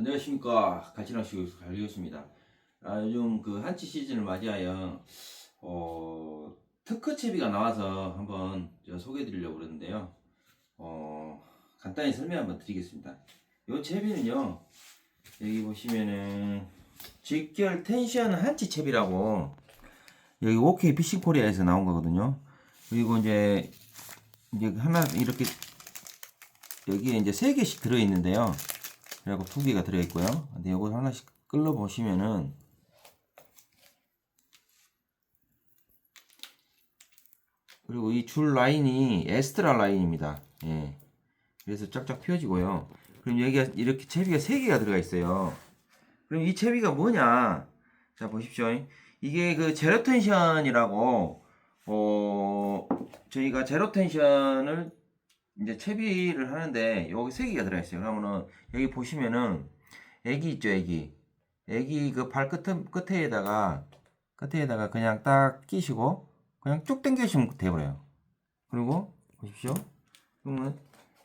안녕하십니까 갈치낚시 갈리였습니다. 아, 요즘 그 한치 시즌을 맞이하여 어, 특허 채비가 나와서 한번 제가 소개해 드리려고 그러는데요. 어, 간단히 설명 한번 드리겠습니다. 요 채비는요 여기 보시면은 직결 텐션 한치 채비라고 여기 OK 피싱 코리아에서 나온 거거든요. 그리고 이제 이제 하나 이렇게 여기에 이제 세 개씩 들어 있는데요. 그리고 두 개가 들어 있고요. 근데 이걸 하나씩 끌어 보시면은 그리고 이 줄 라인이 에스트라 라인입니다. 예. 그래서 쫙쫙 펴지고요. 그럼 여기가 이렇게 채비가 세 개가 들어가 있어요. 그럼 이 채비가 뭐냐? 자 보십시오. 이게 그 제로 텐션이라고 어 저희가 제로 텐션을 이제 채비를 하는데 여기 세 개가 들어 있어요. 그러면은 여기 보시면은 애기 있죠, 애기. 애기 그 발끝 끝에다가 끝에다가 그냥 딱 끼시고 그냥 쭉 당겨주시면 돼버려요. 그리고 보십시오. 그러면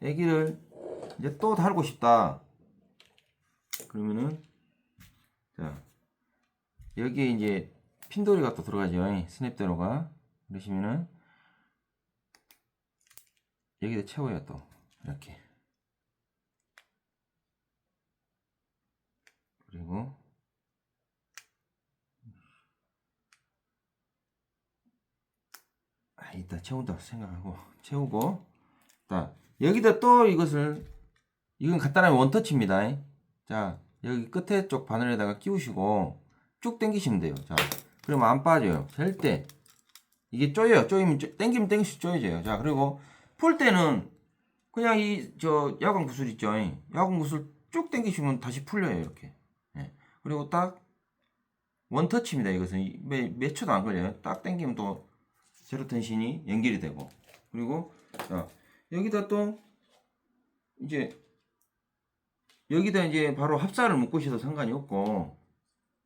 애기를 이제 또 달고 싶다. 그러면은 자 여기에 이제 핀도리가 또 들어가죠. 스냅대로가 그러시면은 여기다 채워요 또. 이렇게. 그리고 아 이따 채운다 생각하고 채우고. 자 여기다 또 이것을 이건 간단한 원터치입니다. 자 여기 끝에 쪽 바늘에다가 끼우시고 쭉 당기시면 돼요. 자 그러면 안 빠져요. 절대 이게 쪼여요. 쪼이면 쪼, 당기면 당길수록 쪼여져요. 자 그리고 풀 때는 그냥 이 저 야광 구슬 있죠? 야광 구슬 쭉 당기시면 다시 풀려요 이렇게. 예. 그리고 딱 원터치입니다 이것은. 몇, 몇 초도 안 걸려요. 딱 당기면 또 제로 텐신이 연결이 되고. 그리고 자 여기다 또 이제 여기다 이제 바로 합사를 묶으셔도 상관이 없고.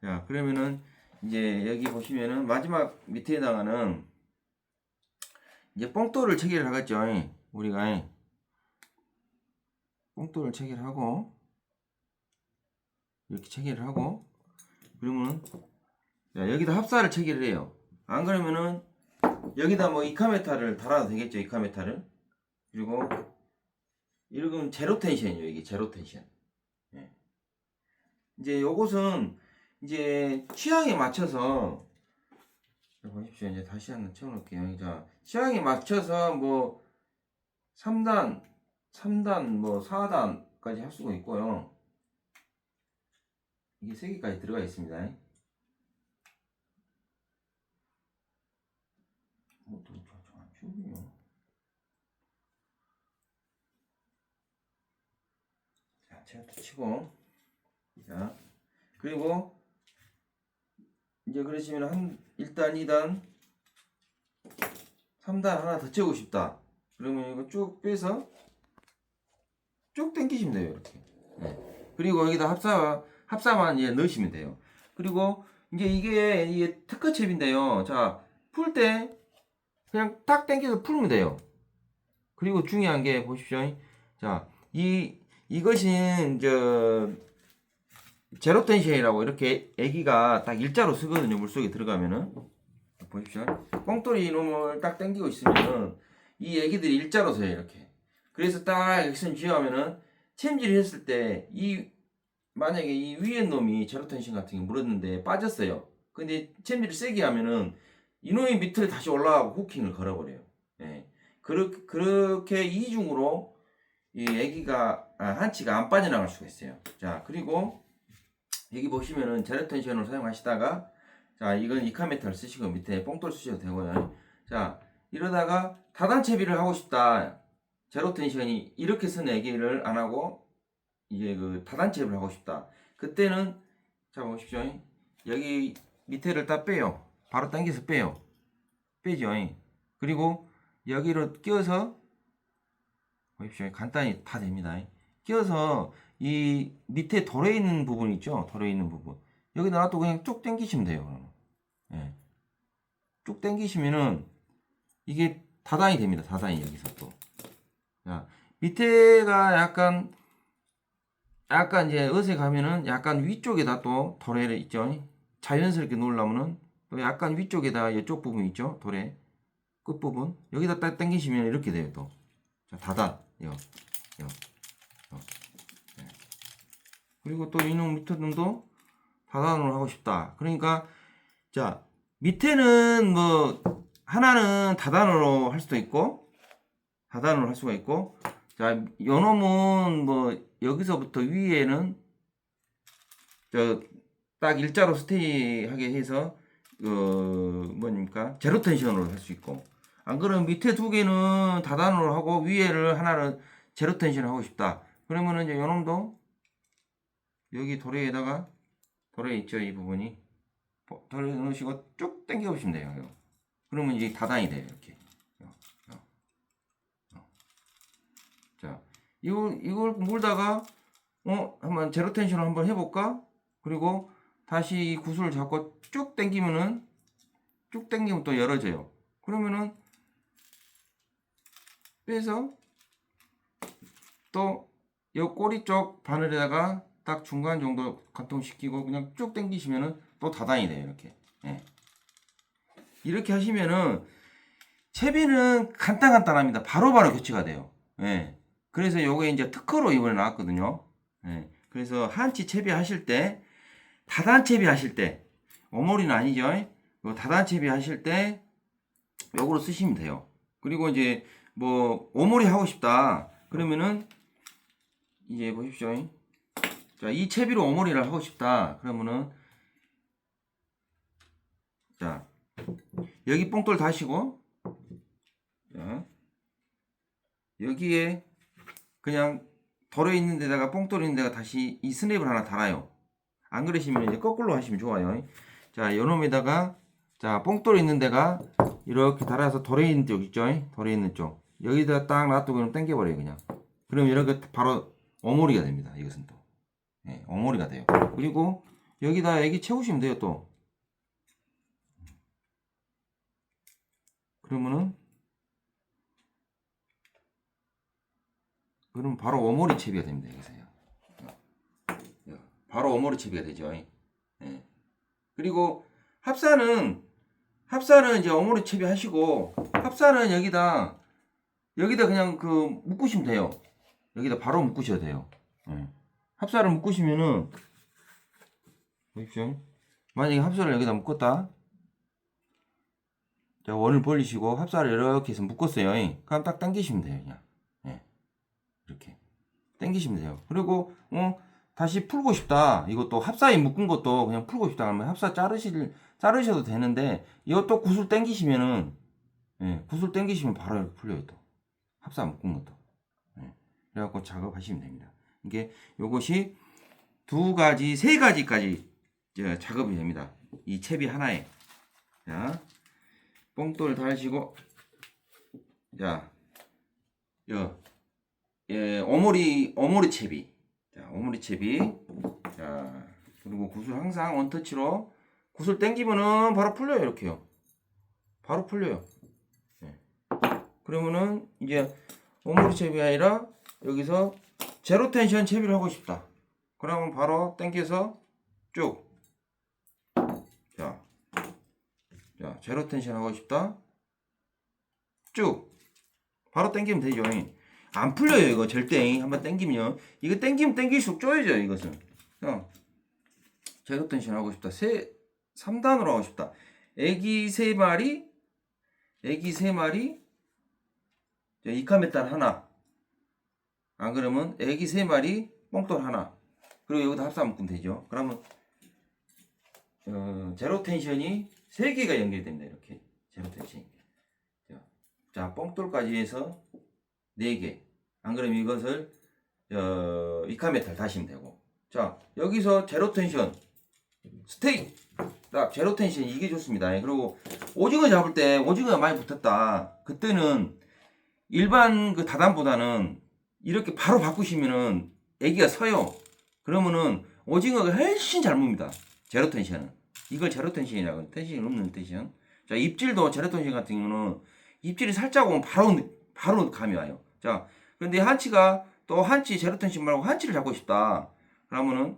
자 그러면은 이제 여기 보시면은 마지막 밑에다가는 이제 뽕돌을 체결을 하겠죠 우리가 뽕돌을 체결하고 이렇게 체결을 하고 그러면 자, 여기다 합사를 체결을 해요. 안 그러면은 여기다 뭐 이카메타를 달아도 되겠죠 이카메타를? 그리고 이건 제로 텐션이에요 이게 제로 텐션. 예. 이제 요것은 이제 취향에 맞춰서 자, 보십시오. 이제 다시 한번 채워놓을게요. 자 취향에 맞춰서 뭐 3단 3단 뭐 4단까지 할 수가 있고요. 이게 3개까지 들어가 있습니다. 뭐또 저안 치우네요. 자 채워도 치고 자 그리고 이제 그러시면 한 1단 2단 3단 하나 더 채우고 싶다. 그러면 이거 쭉 빼서 쭉 당기시면 돼요 이렇게. 네. 그리고 여기다 합사 합사만 이제 넣으시면 돼요. 그리고 이제 이게 이게 특허칩인데요. 자 풀 때 그냥 딱 당겨서 풀면 돼요. 그리고 중요한 게 보십시오. 자 이 이것이 저 제로 텐션이라고 이렇게 애기가 딱 일자로 쓰거든요 물속에 들어가면은 보십시오. 꽁돌이 이놈을 딱 당기고 있으면은 이 애기들이 일자로 서요 이렇게. 그래서 딱 액션 쥐어하면은 챔질을 했을 때 이 만약에 이 위에 놈이 제로 텐션 같은 게 물었는데 빠졌어요. 근데 챔질을 세게 하면은 이놈이 밑으로 다시 올라가고 후킹을 걸어버려요. 예. 그렇, 그렇게 이중으로 이 애기가 아, 한치가 안 빠져나갈 수가 있어요. 자 그리고 여기 보시면은 제로 텐션을 사용하시다가 자 이건 이카메타를 쓰시고 밑에 뽕돌 쓰셔도 되고요. 자 이러다가 다단 채비를 하고 싶다. 제로 텐션이 이렇게 쓴 애기를 안 하고 이제 그 다단 채비를 하고 싶다. 그때는 자 보십시오. 여기 밑에를 다 빼요. 바로 당겨서 빼요. 빼죠. 그리고 여기로 끼워서 보십시오. 간단히 다 됩니다. 끼워서 이 밑에 덜어 있는 부분 있죠? 덜어 있는 부분 여기다 놔도 그냥 쭉 당기시면 돼요. 예. 쭉 당기시면은 이게 다단이 됩니다 다단이 여기서 또 자, 밑에가 약간 약간 이제 어색하면은 약간 위쪽에다 또 도래를 있죠. 자연스럽게 놓으려면은 또 약간 위쪽에다 이쪽 부분 있죠. 도래 끝 부분 여기다 딱 당기시면 이렇게 돼요. 또 자, 요, 요, 요. 네. 그리고 또 이놈 밑에 놈도 다단으로 하고 싶다. 그러니까 자 밑에는 뭐 하나는 다단으로 할 수도 있고 다단으로 할 수가 있고 자 요놈은 뭐 여기서부터 위에는 저 딱 일자로 스테이하게 해서 그 뭐입니까? 제로 텐션으로 할 수 있고. 안 그러면 밑에 두 개는 다단으로 하고 위에를 하나를 제로 텐션 하고 싶다. 그러면은 이제 요놈도 여기 도래에다가 도래 있죠 이 부분이 도래 넣으시고 쭉 당겨 보시면 돼요. 그러면 이제 다단이 돼요 이렇게 요, 요, 요. 자 이걸 이걸 물다가 어 한번 제로 텐션을 한번 해볼까 그리고 다시 이 구슬을 잡고 쭉 당기면은 쭉 당기면 또 열어져요 그러면은 빼서 또이 꼬리 쪽 바늘에다가 딱 중간 정도 관통시키고 그냥 쭉 당기시면은 또 다단이 돼요 이렇게. 예. 이렇게 하시면은 채비는 간단간단합니다. 바로바로 교체가 돼요. 예. 그래서 요게 이제 특허로 이번에 나왔거든요. 예. 그래서 한치 채비 하실 때 다단 채비 하실 때 어머리는 아니죠. 요 다단 채비 하실 때 요거로 쓰시면 돼요. 그리고 이제 뭐 오모리 하고 싶다 그러면은 이제 보십시오 자, 이 채비로 오모리를 하고 싶다. 그러면은 자, 여기 뽕돌 다시고 자, 여기에 그냥 덜어 있는 데다가 뽕돌 있는 데가 다시 이 스냅을 하나 달아요. 안 그러시면 이제 거꾸로 하시면 좋아요. 자, 요놈에다가 자, 뽕돌 있는 데가 이렇게 달아서 덜어 있는 쪽 있죠? 덜어 있는 쪽. 여기다 딱 놔두고 그럼 당겨버려요, 그냥. 그럼 이렇게 바로 오모리가 됩니다. 이것은 또. 예, 엉머리가 돼요. 그리고 여기다 애기 채우시면 돼요 또. 그러면은 그럼 바로 어머리 채비가 됩니다 여기서요. 바로 어머리 채비가 되죠. 예. 그리고 합사는 합사는 이제 어머리 채비 하시고 합사는 여기다 여기다 그냥 그 묶으시면 돼요. 여기다 바로 묶으셔야 돼요. 예. 합사를 묶으시면은 보십시오. 만약에 합사를 여기다 묶었다. 자, 원을 벌리시고 합사를 이렇게 해서 묶었어요. 그럼 딱 당기시면 돼요, 그냥. 예. 이렇게. 당기시면 돼요. 그리고 어 다시 풀고 싶다. 이것도 합사에 묶은 것도 그냥 풀고 싶다 하면 합사 자르실 자르셔도 되는데 이것도 구슬 당기시면은 예, 구슬 당기시면 바로 이렇게 풀려요, 또. 합사 묶은 것도. 예. 그래갖고 작업하시면 됩니다. 이게 요것이 두 가지, 세 가지까지 이제 작업이 됩니다. 이 채비 하나에. 자, 뽕돌 달시고, 자, 여, 예, 오모리, 오모리 채비. 자, 오모리 채비. 자, 그리고 구슬 항상 원터치로 구슬 당기면은 바로 풀려요, 이렇게요. 바로 풀려요. 예. 그러면은 이제 오모리 채비가 아니라 여기서 제로 텐션 채비를 하고 싶다. 그러면 바로 당겨서 쭉. 자. 자, 제로 텐션 하고 싶다. 쭉. 바로 당기면 되죠. 안 풀려요, 이거 절대. 한번 당기면. 이거 당기면 당길수록 쪼여져요, 이것은. 자, 제로 텐션 하고 싶다. 세, 3단으로 하고 싶다. 애기 세 마리, 애기 세 마리, 이카메탈 하나. 안 그러면 애기 세 마리, 뽕돌 하나. 그리고 여기다 합사 묶으면 되죠. 그러면 어, 제로 텐션이 세 개가 연결됩니다. 이렇게 제로 텐션. 자, 자 뽕돌까지 해서 네 개. 안 그러면 이것을 어, 이카메탈 다시면 되고. 자 여기서 제로 텐션 스테이 딱 제로 텐션 이게 좋습니다. 그리고 오징어 잡을 때 오징어가 많이 붙었다. 그때는 일반 그 다단보다는 이렇게 바로 바꾸시면은 애기가 서요. 그러면은 오징어가 훨씬 잘 뭅니다. 제로 텐션은. 이걸 제로 텐션이라고 해요. 텐션이 없는 텐션. 자, 입질도 제로 텐션 같은 경우는 입질이 살짝 오면 바로, 바로 감이 와요. 자, 그런데 한치가 또 한치 제로 텐션 말고 한치를 잡고 싶다. 그러면은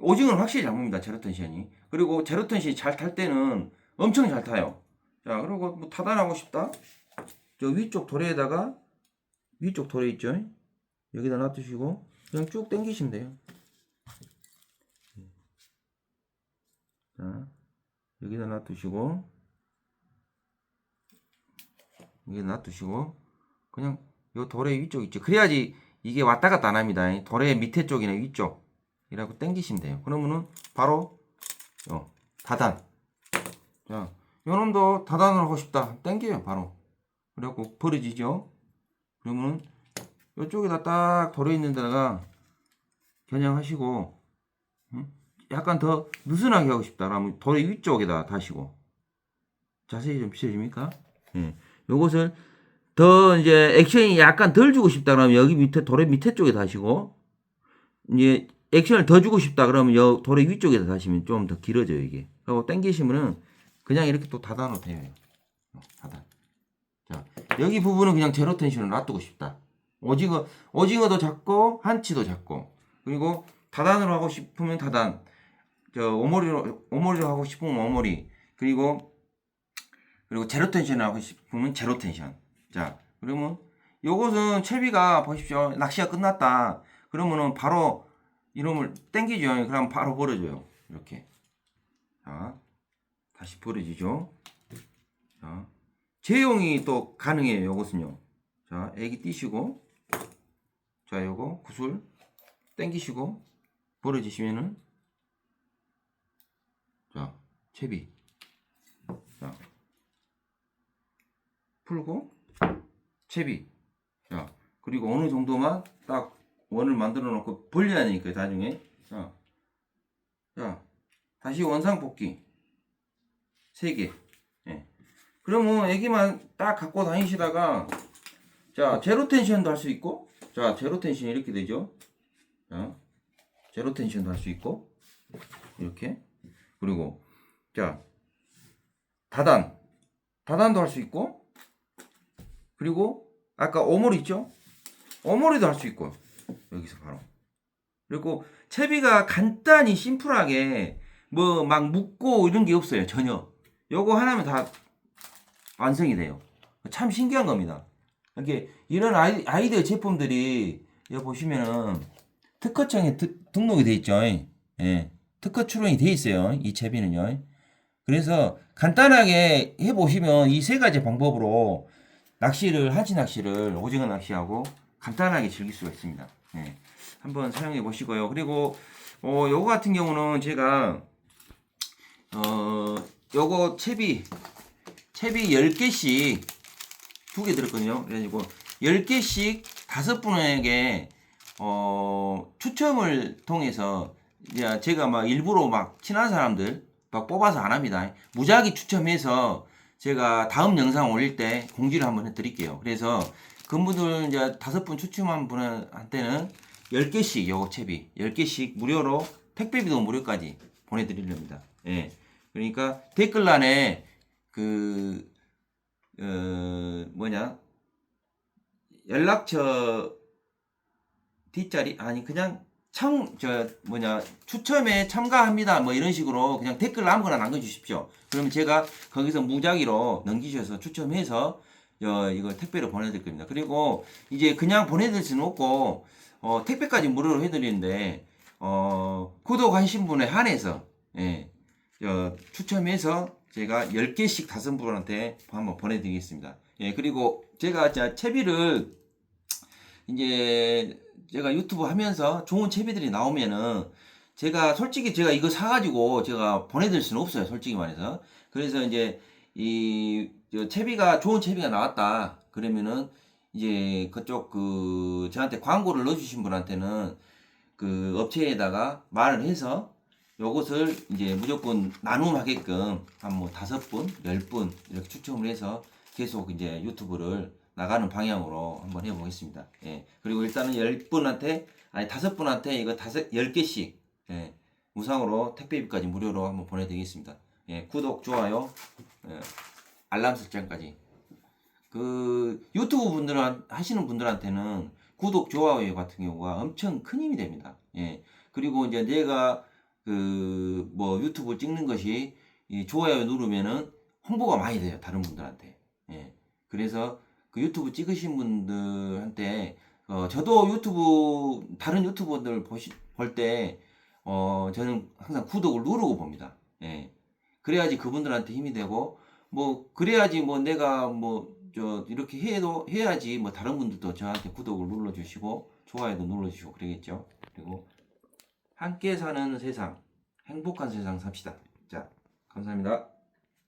오징어는 확실히 잘 mov니다. 제로 텐션이. 그리고 제로 텐션이 잘 탈 때는 엄청 잘 타요. 자, 그리고 뭐 타단하고 싶다. 저 위쪽 도래에다가 위쪽 도래 있죠? 여기다 놔두시고 그냥 쭉 당기시면 돼요. 자, 여기다 놔두시고 여기다 놔두시고 그냥 요 도래 위쪽 있죠. 그래야지 이게 왔다 갔다 안 합니다. 도래 밑에 쪽이나 위쪽 이라고 당기시면 돼요. 그러면은 바로 요 다단. 자, 요놈도 다단을 하고 싶다. 당겨요, 바로. 그래갖고 벌어지죠. 그러면은 요쪽에다 딱 도래 있는 데다가 겨냥하시고 음? 약간 더 느슨하게 하고 싶다. 그러면 도래 위쪽에다 다시고 자세히 좀 비춰집니까? 예. 요것을 더 이제 액션이 약간 덜 주고 싶다 그러면 여기 밑에 도래 밑에 쪽에 다시고 이제 액션을 더 주고 싶다 그러면 여 도래 위쪽에다 다시면 좀 더 길어져요 이게. 그리고 당기시면은 그냥 이렇게 또 닫아 놓으면 돼요. 어, 닫아. 자 여기 부분은 그냥 제로 텐션을 놔두고 싶다. 오징어 오징어도 작고 한치도 작고 그리고 다단으로 하고 싶으면 다단 저 오모리로 오모리로 하고 싶으면 오모리 그리고 그리고 제로 텐션을 하고 싶으면 제로 텐션. 자, 그러면 요것은 채비가 보십시오. 낚시가 끝났다. 그러면은 바로 이놈을 땡기죠. 그럼 바로 벌어져요. 이렇게. 자, 다시 벌어지죠. 자, 제용이 또 가능해요. 요것은요. 자, 애기 띄시고, 자, 요거 구슬 땡기시고 벌어지시면은, 자, 채비. 자, 풀고 채비 자 그리고 어느 정도만 딱 원을 만들어 놓고 벌려야 되니까 나중에 자, 자 다시 원상 복귀 3개 예. 그러면 애기만 딱 갖고 다니시다가 자 제로 텐션도 할 수 있고 자 제로 텐션 이렇게 되죠? 자 제로 텐션도 할 수 있고 이렇게. 그리고 자 다단. 다단도 할 수 있고 그리고 아까 오모리 있죠? 오모리도 할 수 있고 여기서 바로. 그리고 채비가 간단히 심플하게 뭐 막 묶고 이런 게 없어요 전혀. 요거 하나면 다 완성이 돼요. 참 신기한 겁니다 이게 이런 아이, 아이디어 제품들이 여기 보시면은 특허청에 드- 등록이 돼 있죠 예. 특허 출원이 돼 있어요 이 채비는요 그래서 간단하게 해 보시면 이 세 가지 방법으로 낚시를 하지 낚시를 오징어 낚시하고 간단하게 즐길 수가 있습니다. 네. 한번 사용해 보시고요. 그리고 어 요거 같은 경우는 제가 어 요거 채비 채비 10개씩 두 개 들었거든요. 그래가지고 10개씩 다섯 분에게 어 추첨을 통해서 제가 막 일부러 막 친한 사람들 막 뽑아서 안 합니다. 무작위 추첨해서 제가 다음 영상 올릴 때 공지를 한번 해드릴게요. 그래서 그분들 이제 다섯 분 추첨한 분한테는 10개씩 요거 채비 10개씩 무료로 택배비도 무료까지 보내드리렵니다. 예. 그러니까 댓글란에 그, 어, 뭐냐, 연락처 뒷자리, 아니, 그냥 청, 저, 뭐냐, 추첨에 참가합니다. 뭐 이런 식으로 그냥 댓글 아무거나 남겨주십시오. 그러면 제가 거기서 무작위로 넘기셔서 추첨해서 어, 이거 택배로 보내드릴 겁니다. 그리고 이제 그냥 보내드릴 수는 없고, 어, 택배까지 무료로 해드리는데, 어, 구독하신 분에 한해서, 예, 어, 추첨해서 제가 10개씩 다섯 분한테 한번 보내드리겠습니다. 예, 그리고 제가 자, 채비를 이제 제가 유튜브 하면서 좋은 채비들이 나오면은 제가 솔직히 제가 이거 사가지고 제가 보내드릴 수는 없어요. 솔직히 말해서. 그래서 이제 이저 채비가 좋은 채비가 나왔다. 그러면은 이제 그쪽 그 저한테 광고를 넣어주신 분한테는 그 업체에다가 말을 해서 요것을 이제 무조건 나눔하게끔 한 뭐 다섯 분, 열 분 이렇게 추첨을 해서 계속 이제 유튜브를 나가는 방향으로 한번 해보겠습니다. 예. 그리고 일단은 열 분한테 아니 다섯 분한테 이거 다섯 열 개씩 예. 무상으로 택배비까지 무료로 한번 보내드리겠습니다. 예. 구독, 좋아요, 예. 알람 설정까지. 그 유튜브 분들 하시는 분들한테는 구독, 좋아요 같은 경우가 엄청 큰 힘이 됩니다. 예. 그리고 이제 내가 그 뭐 유튜브 찍는 것이 이 좋아요 누르면은 홍보가 많이 돼요 다른 분들한테. 예. 그래서 그 유튜브 찍으신 분들한테 어 저도 유튜브 다른 유튜버들 보시 볼 때 어 저는 항상 구독을 누르고 봅니다. 예. 그래야지 그분들한테 힘이 되고 뭐 그래야지 뭐 내가 뭐 저 이렇게 해도 해야지 뭐 다른 분들도 저한테 구독을 눌러 주시고 좋아요도 눌러 주시고 그러겠죠. 그리고 함께 사는 세상 행복한 세상 삽시다. 자, 감사합니다.